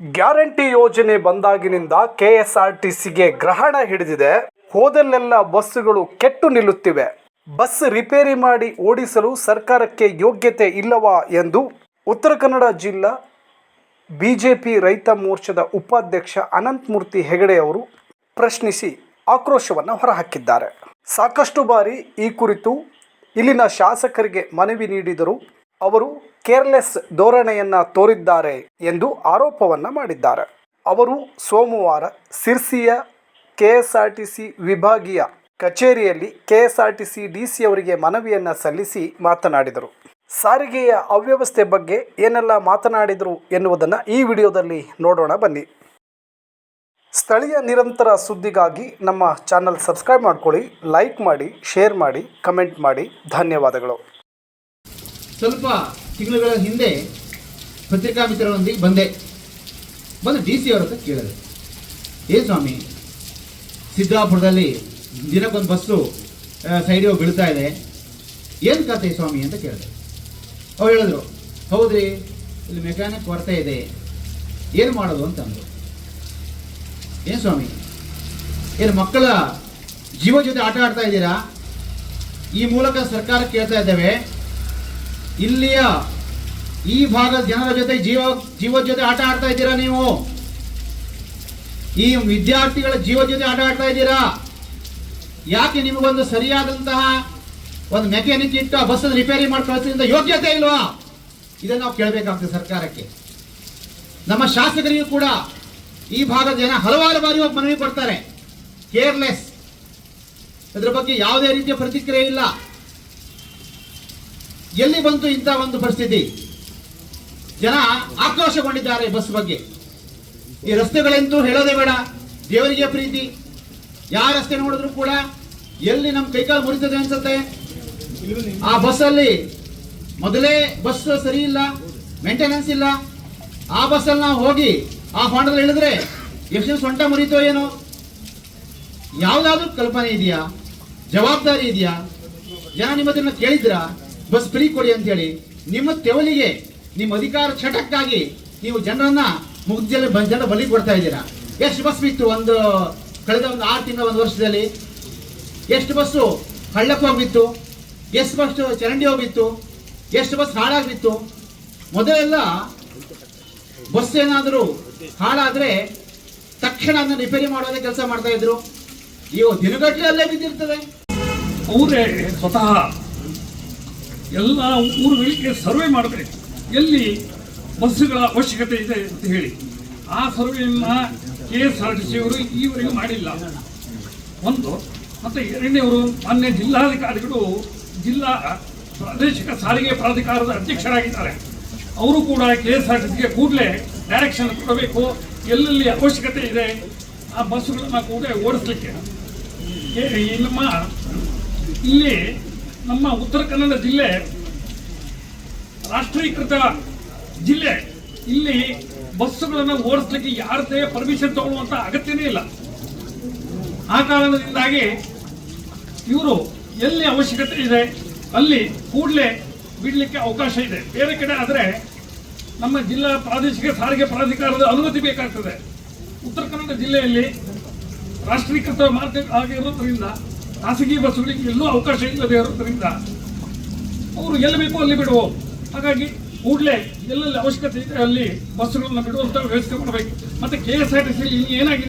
Guarantee ಯೋಜನೆ ಬಂದಾಗಿನಿಂದ K S R T ಸಿಗೆ ಗ್ರಹಣ ಹಿಡಿದಿದೆ. ಹೋದಲ್ಲೆಲ್ಲ ಬಸ್ಸುಗಳು ಕೆಟ್ಟು ನಿಲ್ಲುತ್ತಿವೆ. ಬಸ್ ರಿಪೇರಿ ಮಾಡಿ ಓಡಿಸಲು ಸರ್ಕಾರಕ್ಕೆ ಯೋಗ್ಯತೆ ಇಲ್ಲವಾ ಎಂದು ಉತ್ತರ ಕನ್ನಡ ಜಿಲ್ಲಾ ಬಿಜೆಪಿ ರೈತ ಮೋರ್ಚಾದ ಉಪಾಧ್ಯಕ್ಷ ಅನಂತಮೂರ್ತಿ ಹೆಗಡೆ ಅವರು ಪ್ರಶ್ನಿಸಿ ಆಕ್ರೋಶವನ್ನು ಹೊರಹಾಕಿದ್ದಾರೆ. ಸಾಕಷ್ಟು ಬಾರಿ ಈ ಕುರಿತು ಇಲ್ಲಿನ ಶಾಸಕರಿಗೆ ಮನವಿ ನೀಡಿದರು ಅವರು ಕೇರ್ಲೆಸ್ ಧೋರಣೆಯನ್ನು ತೋರಿದ್ದಾರೆ ಎಂದು ಆರೋಪವನ್ನ ಮಾಡಿದ್ದಾರೆ. ಅವರು ಸೋಮವಾರ ಸಿರ್ಸಿಯ ಸಿ ವಿಭಾಗೀಯ ಕಚೇರಿಯಲ್ಲಿ K S R T C D C ಅವರಿಗೆ ಮನವಿಯನ್ನು ಸಲ್ಲಿಸಿ ಮಾತನಾಡಿದರು. ಸಾರಿಗೆಯ ಅವ್ಯವಸ್ಥೆ ಬಗ್ಗೆ ಏನೆಲ್ಲ ಮಾತನಾಡಿದರು ಎನ್ನುವುದನ್ನು ಈ ವಿಡಿಯೋದಲ್ಲಿ ನೋಡೋಣ ಬನ್ನಿ. ಸ್ಥಳೀಯ ನಿರಂತರ ಸುದ್ದಿಗಾಗಿ ನಮ್ಮ ಚಾನಲ್ ಸಬ್ಸ್ಕ್ರೈಬ್ ಮಾಡ್ಕೊಳ್ಳಿ, ಲೈಕ್ ಮಾಡಿ, ಶೇರ್ ಮಾಡಿ, ಕಮೆಂಟ್ ಮಾಡಿ. ಧನ್ಯವಾದಗಳು. ಸ್ವಲ್ಪ ತಿಂಗಳುಗಳ ಹಿಂದೆ ಪತ್ರಿಕಾ ಮಿತ್ರರೊಂದಿಗೆ ಬಂದೆ. ಬಂದು ಡಿ ಸಿ ಅವ್ರ ಹತ್ರ ಕೇಳಿದೆ. ಏ ಸ್ವಾಮಿ, ಸಿದ್ದಾಪುರದಲ್ಲಿ ದಿನಕ್ಕೊಂದು ಬಸ್ಸು ಸೈಡಿಗೆ ಹೋಗಿ ಬೀಳ್ತಾ ಇದೆ. ಏನು ಕತೆ ಸ್ವಾಮಿ ಅಂತ ಕೇಳಿದೆ. ಅವ್ರು ಹೇಳಿದ್ರು, ಹೌದ್ರಿ, ಇಲ್ಲಿ ಮೆಕ್ಯಾನಿಕ್ ಕೊರತೆ ಇದೆ. ಏನು ಮಾಡೋದು ಅಂತ ಅಂದರು. ಏನು ಸ್ವಾಮಿ, ಏನು ಮಕ್ಕಳ ಜೀವ ಜೊತೆ ಆಟ ಆಡ್ತಾ ಇದ್ದೀರಾ? ಈ ಮೂಲಕ ಸರ್ಕಾರ ಕೇಳ್ತಾ ಇದ್ದೇವೆ. ಇಲ್ಲಿಯ ಈ ಭಾಗದ ಜನರ ಜೊತೆ ಜೀವ, ಜೀವದ ಜೊತೆ ಆಟ ಆಡ್ತಾ ಇದ್ದೀರಾ ನೀವು? ಈ ವಿದ್ಯಾರ್ಥಿಗಳ ಜೀವ ಜೊತೆ ಆಟ ಆಡ್ತಾ ಇದ್ದೀರಾ? ಯಾಕೆ ನಿಮಗೊಂದು ಸರಿಯಾದಂತಹ ಒಂದು ಮೆಕ್ಯಾನಿಕ್ ಇಟ್ಟು ಆ ಬಸ್ ರಿಪೇರಿ ಮಾಡಿ ಯೋಗ್ಯತೆ ಇಲ್ವಾ? ಇದನ್ನು ನಾವು ಕೇಳಬೇಕಾಗ್ತದೆ ಸರ್ಕಾರಕ್ಕೆ. ನಮ್ಮ ಶಾಸಕರಿಗೂ ಕೂಡ ಈ ಭಾಗದ ಜನ ಹಲವಾರು ಬಾರಿ ಹೋಗಿ ಮನವಿ ಕೊಡ್ತಾರೆ. ಕೇರ್ಲೆಸ್. ಇದ್ರ ಬಗ್ಗೆ ಯಾವುದೇ ರೀತಿಯ ಪ್ರತಿಕ್ರಿಯೆ ಇಲ್ಲ. ಎಲ್ಲಿ ಬಂತು ಇಂಥ ಒಂದು ಪರಿಸ್ಥಿತಿ? ಜನ ಆಕ್ರೋಶಗೊಂಡಿದ್ದಾರೆ ಬಸ್ ಬಗ್ಗೆ. ಈ ರಸ್ತೆಗಳೆಂದು ಹೇಳೋದೇ ಬೇಡ. ದೇವರಿಗೆ ಪ್ರೀತಿ. ಯಾವ ರಸ್ತೆ ನೋಡಿದ್ರು ಕೂಡ ಎಲ್ಲಿ ನಮ್ಮ ಕೈಕಾಲು ಮುರಿತದೆ ಅನ್ಸುತ್ತೆ? ಆ ಬಸ್ಸಲ್ಲಿ ಮೊದಲೇ ಬಸ್ ಸರಿ ಇಲ್ಲ ಮೇಂಟೆನೆನ್ಸ್ ಇಲ್ಲ. ಆ ಬಸ್ಸಲ್ಲಿ ನಾವು ಹೋಗಿ ಆ ಹೊಂಡದಲ್ಲಿ ಇಳಿದ್ರೆ ಎಷ್ಟು ಸೊಂಟ ಮುರಿತೋ ಏನೋ? ಯಾವುದಾದ್ರೂ ಕಲ್ಪನೆ ಇದೆಯಾ? ಜವಾಬ್ದಾರಿ ಇದೆಯಾ? ಜನ ನಿಮ್ಮ ಕೇಳಿದ್ರಾ? ಬಸ್ ಫ್ರೀ ಕೊಡಿ ಅಂತೇಳಿ. ನಿಮ್ಮ ತೆವಲಿಗೆ, ನಿಮ್ಮ ಅಧಿಕಾರ ಚಟಕ್ಕಾಗಿ ನೀವು ಜನರನ್ನ ಮುಗ್ದಲ್ಲಿ ಜನ ಬಲಿ ಕೊಡ್ತಾ ಇದ್ದೀರಾ. ಎಷ್ಟು ಬಸ್ ಬಿತ್ತು ಒಂದು, ಕಳೆದ ಒಂದು ಆರು ತಿಂಗಳ ಒಂದು ವರ್ಷದಲ್ಲಿ? ಎಷ್ಟು ಬಸ್ಸು ಹಳ್ಳಕ್ಕೆ ಹೋಗಿತ್ತು ಎಷ್ಟು ಬಸ್ ಚರಂಡಿ ಹೋಗಿತ್ತು ಎಷ್ಟು ಬಸ್ ಹಾಳಾಗಿತ್ತು ಮೊದಲೆಲ್ಲ ಬಸ್ ಏನಾದರೂ ಹಾಳಾದರೆ ತಕ್ಷಣ ಅದನ್ನ ರಿಪೇರಿ ಮಾಡೋದೇ ಕೆಲಸ ಮಾಡ್ತಾ ಇದ್ರು. ಇವು ದಿನಗಟ್ಟಲೆ ಅಲ್ಲೇ ಬಿದ್ದಿರ್ತದೆ. ಅವರೇ ಸ್ವತಃ ಎಲ್ಲ ಊರುಗಳಿಗೆ ಸರ್ವೆ ಮಾಡಬೇಕು ಎಲ್ಲಿ ಬಸ್ಸುಗಳ ಅವಶ್ಯಕತೆ ಇದೆ ಅಂತ ಹೇಳಿ. ಆ ಸರ್ವೆಯನ್ನು K S R T C ಅವರು ಈವರೆಗೂ ಮಾಡಿಲ್ಲ. ಒಂದು, ಮತ್ತೆ ಎರಡನೇವರು ಮಾನ್ಯ ಜಿಲ್ಲಾಧಿಕಾರಿಗಳು ಜಿಲ್ಲಾ ಪ್ರಾದೇಶಿಕ ಸಾರಿಗೆ ಪ್ರಾಧಿಕಾರದ ಅಧ್ಯಕ್ಷರಾಗಿದ್ದಾರೆ. ಅವರು ಕೂಡ ಕೆ ಎಸ್ ಆರ್ ಟಿ ಸಿಗೆ ಕೂಡಲೇ ಡೈರೆಕ್ಷನ್ ಕೊಡಬೇಕು. ಎಲ್ಲೆಲ್ಲಿ ಅವಶ್ಯಕತೆ ಇದೆ ಆ ಬಸ್ಸುಗಳನ್ನು ಕೂಡ ಓಡಿಸ್ಲಿಕ್ಕೆ. ನಮ್ಮ ಇಲ್ಲಿ ನಮ್ಮ ಉತ್ತರ ಕನ್ನಡ ಜಿಲ್ಲೆ, ರಾಷ್ಟ್ರೀಕೃತ ಜಿಲ್ಲೆ. ಇಲ್ಲಿ ಬಸ್ಸುಗಳನ್ನು ಓಡಿಸ್ಲಿಕ್ಕೆ ಯಾರದೇ ಪರ್ಮಿಷನ್ ತಗೊಳ್ಳುವಂತ ಅಗತ್ಯನೇ ಇಲ್ಲ. ಆ ಕಾರಣದಿಂದಾಗಿ ಇವರು ಎಲ್ಲಿ ಅವಶ್ಯಕತೆ ಇದೆ, ಅಲ್ಲಿ ಕೂಡಲೇ ಬಿಡಲಿಕ್ಕೆ ಅವಕಾಶ ಇದೆ. ಬೇರೆ ಕಡೆ ಆದರೆ ನಮ್ಮ ಜಿಲ್ಲಾ ಪ್ರಾದೇಶಿಕ ಸಾರಿಗೆ ಪ್ರಾಧಿಕಾರದ ಅನುಮತಿ ಬೇಕಾಗ್ತದೆ. ಉತ್ತರ ಕನ್ನಡ ಜಿಲ್ಲೆಯಲ್ಲಿ ರಾಷ್ಟ್ರೀಕೃತ ಮಾರ್ಗ ಆಗಿರೋದ್ರಿಂದ ಖಾಸಗಿ ಬಸ್ಗಳಿಗೆ ಎಲ್ಲೂ ಅವಕಾಶ ಇಲ್ಲದೆ ಇರೋದ್ರಿಂದ ಅವರು ಎಲ್ಲಿ ಬೇಕೋ ಅಲ್ಲಿ ಬಿಡುವ. ಹಾಗಾಗಿ ಕೂಡಲೇ ಎಲ್ಲೆಲ್ಲಿ ಅವಶ್ಯಕತೆ ಇದೆ ಅಲ್ಲಿ ಬಸ್ಸುಗಳನ್ನ ಬಿಡುವಂತ ವ್ಯವಸ್ಥೆ ಮಾಡಬೇಕು. ಮತ್ತೆ K S R T C ಏನಾಗಿದೆ?